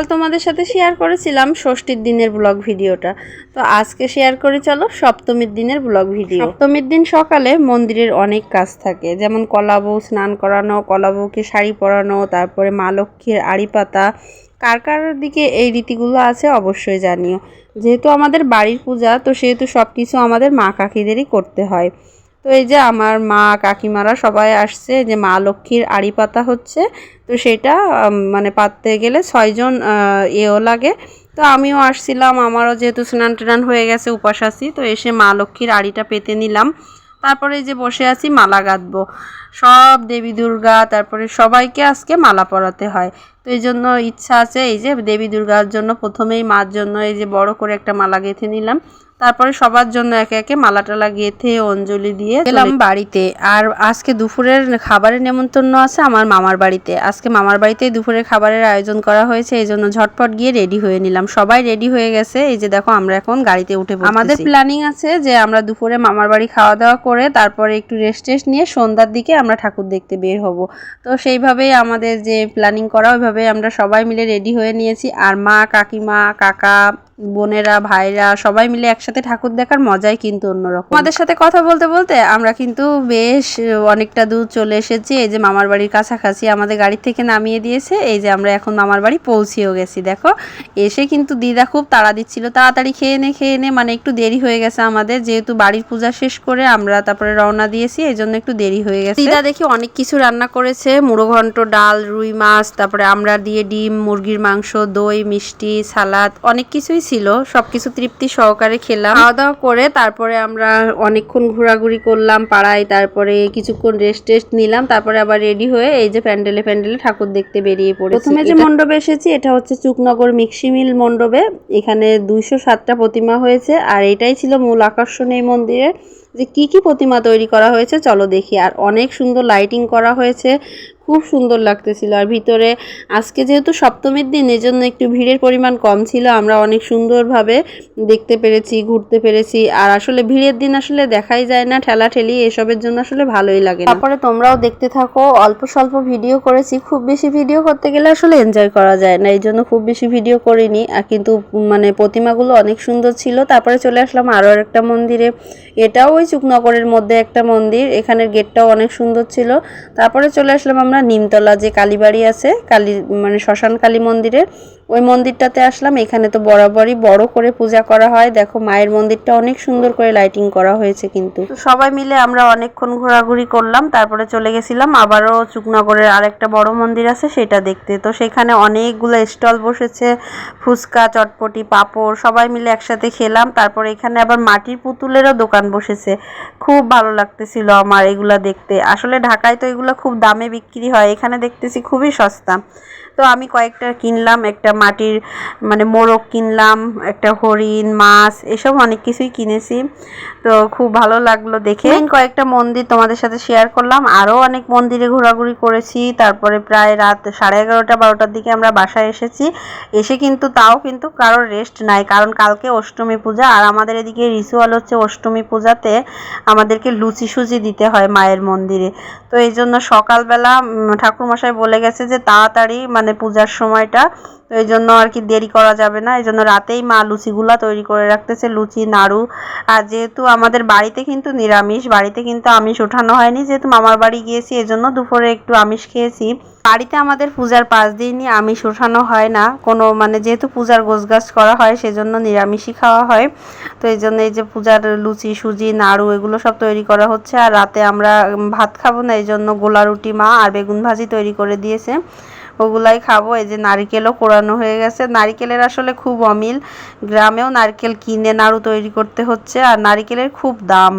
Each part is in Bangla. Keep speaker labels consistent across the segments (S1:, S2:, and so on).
S1: কাল তোমাদের সাথে শেয়ার করেছিলাম ষষ্ঠীর দিনের ব্লগ ভিডিওটা। তো আজকে শেয়ার করে চলো সপ্তমীর দিনের ব্লগ ভিডিও সপ্তমীর দিন সকালে মন্দিরের অনেক কাজ থাকে। যেমন কলাবউ স্নান করানো কলাবউকে শাড়ি পরানো, তারপরে মা লক্ষ্মীর আড়ি পাতা। কার কার দিকে এই রীতিগুলো আছে অবশ্যই জানিও। যেহেতু আমাদের বাড়ির পূজা, তো সেহেতু সব কিছু আমাদের মা কাকিদেরই করতে হয়। তো এই যে আমার মা, কাকিমারা সবাই আসছে যে মা লক্ষ্মীর আড়ি পাতা হচ্ছে। তো সেটা মানে পাততে গেলে ছয়জন এও লাগে। তো আমিও আসছিলাম, আমারও যেহেতু স্নান টান হয়ে গেছে, উপাস আছি, তো এসে মা লক্ষ্মীর আড়িটা পেতে নিলাম। তারপরে যে বসে আছি, মালা গাঁথবো সব দেবী দুর্গা, তারপরে সবাইকে আজকে মালা পরাতে হয়। তো এই জন্য ইচ্ছা আছে, এই যে দেবী দুর্গার জন্য, প্রথমেই মার জন্য এই যে বড় করে একটা মালা গেঁথে নিলাম। তারপরে সবার জন্য একে একে মালা টালা গেঁথে অঞ্জলি দিয়ে গেলাম বাড়িতে। আর আজকে দুপুরের খাবারের নেমন্তন্ন আছে আমার মামার বাড়িতে। আজকে মামার বাড়িতেই দুপুরের খাবারের আয়োজন করা হয়েছে এই জন্য ঝটপট গিয়ে রেডি হয়ে নিলাম। সবাই রেডি হয়ে গেছে এই যে দেখো আমরা এখন গাড়িতে উঠে। আমাদের প্ল্যানিং আছে যে আমরা দুপুরে মামার বাড়ি খাওয়া দাওয়া করে তারপরে একটু রেস্ট টেস্ট নিয়ে সন্ধ্যার দিকে আমরা ঠাকুর দেখতে বের হব। তো সেইভাবেই আমাদের যে প্ল্যানিং করা ওইভাবে আমরা সবাই মিলে রেডি হয়ে নিয়েছি। আর মা কাকিমা কাকা বোনেরা ভাইরা সবাই মিলে একসাথে ঠাকুর দেখার মজাই কিন্তু অন্যরকম। আমাদের সাথে কথা বলতে বলতে আমরা কিন্তু বেশ অনেকটা দূর চলে এসেছি। এই যে মামার বাড়ির কাছাকাছি আমাদের গাড়ি থেকে নামিয়ে দিয়েছে। এই যে আমরা এখন মামার বাড়ি পৌঁছেও গেছি দেখো। এসে কিন্তু দিদা খুব তাড়া দিচ্ছিল। তাড়াতাড়ি খেয়ে নে খেয়ে নে মানে একটু দেরি হয়ে গেছে আমাদের। যেহেতু বাড়ির পূজা শেষ করে আমরা তারপরে রওনা দিয়েছি এই জন্য একটু দেরি হয়ে গেছে। দিদা দেখি অনেক কিছু রান্না করেছে। মুড়ো ঘন্ট ডাল রুই মাছ তারপরে আমরা দিয়ে ডিম মুরগির মাংস দই মিষ্টি সালাদ অনেক কিছুই ছিল সবকিছু তৃপ্তি সহকারে খেলাম। খাওয়া দাওয়া করে তারপরে আমরা অনেকক্ষণ ঘোরাঘুরি করলাম পাড়ায় তারপরে কিছুক্ষণ রেস্ট টেস্ট নিলাম তারপরে আবার রেডি হয়ে এই যে প্যান্ডেলে প্যান্ডেলে ঠাকুর দেখতে বেরিয়ে পড়ে প্রথমে যে মণ্ডপে এসেছি এটা হচ্ছে চুকনগর মিক্সি মিল মণ্ডপে। এখানে দুইশো সাতটা প্রতিমা হয়েছে আর এটাই ছিল মূল আকর্ষণ এই মন্দিরে। যে কি কি প্রতিমা তৈরি করা হয়েছে চলো দেখি। আর অনেক সুন্দর লাইটিং করা হয়েছে খুব সুন্দর লাগতেছিল। আর ভিতরে আজকে যেহেতু সপ্তমীর দিন এই জন্য একটু ভিড়ের পরিমাণ কম ছিল। আমরা অনেক সুন্দরভাবে দেখতে পেরেছি, ঘুরতে পেরেছি। আর আসলে ভিড়ের দিন আসলে দেখাই যায় না ঠেলা ঠেলি এসবের জন্য আসলে ভালোই লাগে তারপরে তোমরাও দেখতে থাকো, অল্প স্বল্প ভিডিও করেছি। খুব বেশি ভিডিও করতে গেলে আসলে এনজয় করা যায় না। এই জন্য খুব বেশি ভিডিও করিনি। আর কিন্তু মানে প্রতিমাগুলো অনেক সুন্দর ছিল। তারপরে চলে আসলাম আরও একটা মন্দিরে। এটাও ওই চুকনগরের মধ্যে একটা মন্দির। এখানের গেটটাও অনেক সুন্দর ছিল। তারপরে চলে আসলাম আমরা নিমতলা যে কালীবাড়ি আছে কালী মানে শ্মশান কালী মন্দিরে ওই মন্দিরটাতে আসলাম, এখানে তো বরাবরই বড় করে পূজা করা হয়। দেখো, মায়ের মন্দিরটা অনেক সুন্দর করে লাইটিং করা হয়েছে কিন্তু। সবাই মিলে আমরা অনেকক্ষণ ঘোরাঘুরি করলাম, তারপরে চলে গেছিলাম, আবারও চুকনগরের আরেকটা বড় মন্দির আছে, সেটা দেখতে। তো সেখানে অনেকগুলো স্টল বসেছে, ফুচকা, চটপটি, পাঁপড়, সবাই মিলে একসাথে খেলাম। তারপরে এখানে আবার মাটির পুতুলেরও দোকান বসেছে। খুব ভালো লাগতেছিল আমার এগুলো দেখতে। আসলে ঢাকায় তো এগুলো খুব দামে বিক্রি হয়, এখানে দেখতেছি খুবই সস্তা। তো আমি কয়েকটা কিনলাম, একটা মাটির মানে মোরগ কিনলাম, একটা হরিণ, মাছ, এসব অনেক কিছুই কিনেছি। তো খুব ভালো লাগল দেখে। কয়েকটা মন্দির তোমাদের সাথে শেয়ার করলাম। আরও অনেক মন্দিরে ঘোরাঘুরি করেছি। তারপরে প্রায় রাত সাড়ে এগারোটা, বারোটার দিকে আমরা বাসায় এসেছি। এসে কিন্তু তাও কিন্তু কারোর রেস্ট নাই। কারণ কালকে অষ্টমী পূজা। আর আমাদের এদিকে রিচুয়াল হচ্ছে অষ্টমী পূজাতে আমাদেরকে লুচি সুজি দিতে হয় মায়ের মন্দিরে। তো এই জন্য সকালবেলা ঠাকুরমশাই বলে গেছে যে তাড়াতাড়ি মানে পূজার সময়টা তো এই জন্য আর কি দেরি করা যাবে না। এই জন্য রাতেই মা লুচিগুলা তৈরি করে রাখতেছে, লুচি, নাড়ু। আর যেহেতু আমাদের বাড়িতে কিন্তু নিরামিষ, বাড়িতে কিন্তু আমিষ ওঠানো হয়নি। যেহেতু মামার বাড়ি গিয়েছি, এজন্য দুপুরে একটু আমিষ খেয়েছি। বাড়িতে আমাদের পূজার পাঁচ দিনই আমিষ ওঠানো হয় না। কোনো মানে যেহেতু পূজার গোছগাছ করা হয়, সেজন্য নিরামিষই খাওয়া হয়। তো এই জন্য এই যে পূজার লুচি, সুজি, নাড়ু, এগুলো সব তৈরি করা হচ্ছে। আর রাতে আমরা ভাত খাব না, এই জন্য গোলা রুটি মা আর বেগুন ভাজি তৈরি করে দিয়েছে। ওগুলাই খাব, এই যে নারিকেলও কোরানো হয়ে গেছে। নারিকেলের আসলে খুব অমিল। গ্রামেও নারকেল কিনে নাড়ু তৈরি করতে হচ্ছে, আর নারিকেলের খুব দাম।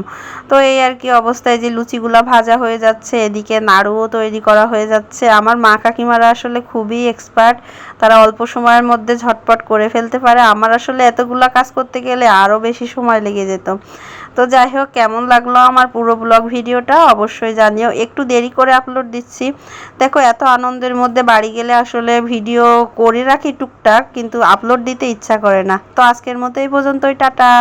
S1: তো এই আর কি অবস্থায় যে লুচিগুলা ভাজা হয়ে যাচ্ছে, এদিকে নাড়ুও তৈরি করা হয়ে যাচ্ছে। আমার মা কাকিমারা আসলে খুবই এক্সপার্ট তারা অল্প সময়ের মধ্যে ঝটপট করে ফেলতে পারে। আমার আসলে এতগুলা কাজ করতে গেলে আরও বেশি সময় লেগে যেত। তো যাই হোক, কেমন লাগল আমার পুরো ব্লগ ভিডিওটা? অবশ্যই জানিও। একটু দেরি করে আপলোড দিচ্ছি। দেখো, এত আনন্দের মধ্যে বাড়ি গেলে আসলে ভিডিও করে রাখি টুকটাক, কিন্তু আপলোড দিতে ইচ্ছা করে না। তো আজকের মতো এই পর্যন্তই। টাটা!